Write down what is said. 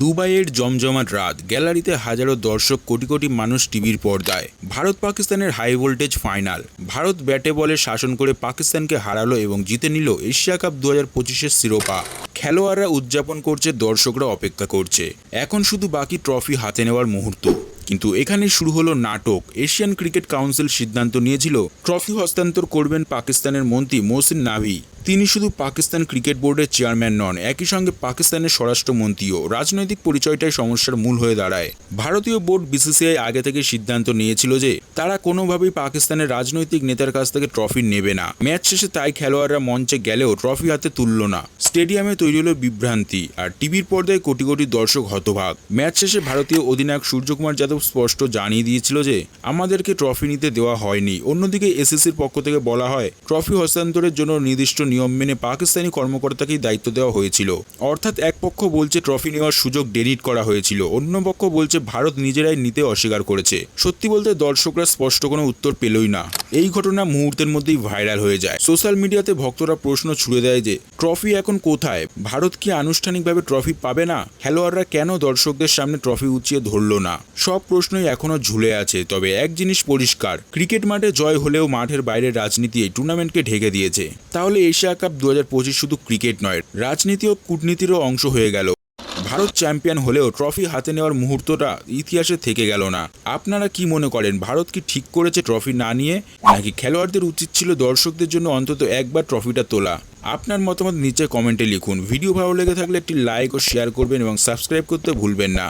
দুবাইয়ের জমজমাট রাত গ্যালারিতে হাজারো দর্শক কোটি কোটি মানুষ টিভির পর্দায়। ভারত পাকিস্তানের হাই ভোল্টেজ ফাইনাল। ভারত ব্যাটে বলে শাসন করে পাকিস্তানকে হারালো এবং জিতে নিল এশিয়া কাপ দু হাজার পঁচিশের শিরোপা। খেলোয়াড়রা উদযাপন করছে, দর্শকরা অপেক্ষা করছে। এখন শুধু বাকি ট্রফি হাতে নেওয়ার মুহূর্ত। কিন্তু এখানে শুরু হলো নাটক। এশিয়ান ক্রিকেট কাউন্সিল সিদ্ধান্ত নিয়েছিল, ট্রফি হস্তান্তর করবেন পাকিস্তানের মন্ত্রী মোহসিন নাভি। তিনি শুধু পাকিস্তান ক্রিকেট বোর্ডের চেয়ারম্যান নন, একই সঙ্গে পাকিস্তানের স্বরাষ্ট্রমন্ত্রীও। রাজনৈতিক পরিচয়টাই সমস্যার মূল হয়ে দাঁড়ায়। ভারতীয় বোর্ড বিসিসিআই আগে থেকে সিদ্ধান্ত নিয়েছিল যে, তারা কোনোভাবেই পাকিস্তানের রাজনৈতিক নেতার কাছ থেকে ট্রফি নেবে না। ম্যাচ শেষে তাই খেলোয়াড়রা মঞ্চে গেলেও ট্রফি হাতে তুলল না। স্টেডিয়ামে তৈরি হলো বিভ্রান্তি আর টিভির পর্দায় কোটি কোটি দর্শক হতভাগ। ম্যাচ শেষে ভারতীয় অধিনায়ক সূর্যকুমার যাদব স্পষ্ট জানিয়ে দিয়েছিল যে, আমাদেরকে ট্রফি নিতে দেওয়া হয়নি। অন্যদিকে এসএসসির পক্ষ থেকে বলা হয়, ট্রফি হস্তান্তরের জন্য নির্দিষ্ট নিয়ম মেনে পাকিস্তানি কর্মকর্তাকেই দায়িত্ব দেওয়া হয়েছিল। অর্থাৎ এক পক্ষ বলছে ট্রফি নেওয়ার সুযোগ ডেলিট করা হয়েছিল, অন্য পক্ষ বলছে ভারত নিজেরাই নিতে অস্বীকার করেছে। সত্যি বলতে দর্শকরা স্পষ্ট কোনো উত্তর পেলই না। এই ঘটনা মুহূর্তের মধ্যেই ভাইরাল হয়ে যায়। সোশ্যাল মিডিয়াতে ভক্তরা প্রশ্ন ছুড়ে দেয় যে, ট্রফি এখন কোথায়? ভারত কি আনুষ্ঠানিকভাবে ট্রফি পাবে না? খেলোয়াড়রা কেন দর্শকদের সামনে ট্রফি উঁচিয়ে ধরলো না? সব প্রশ্নই এখনও ঝুলে আছে, তবে এক জিনিস পরিষ্কার, ক্রিকেট মাঠে জয় হলেও মাঠের বাইরে রাজনীতি এই টুর্নামেন্টকে ঢেকে দিয়েছে। তাহলে এশিয়া কাপ দু হাজার পঁচিশ শুধু ক্রিকেট নয়, রাজনীতি ও কূটনীতিরও অংশ হয়ে গেল। ভারত চ্যাম্পিয়ন হলেও ট্রফি হাতে নেওয়ার মুহূর্তটা ইতিহাসে থেকে গেল না। আপনারা কি মনে করেন, ভারত কি ঠিক করেছে ট্রফি না নিয়ে, নাকি খেলোয়াড়দের উচিত ছিল দর্শকদের জন্য অন্তত একবার ট্রফিটা তোলা? আপনার মতামত নিচে কমেন্টে লিখুন। ভিডিও ভালো লেগে থাকলে একটি লাইক ও শেয়ার করবেন এবং সাবস্ক্রাইব করতে ভুলবেন না।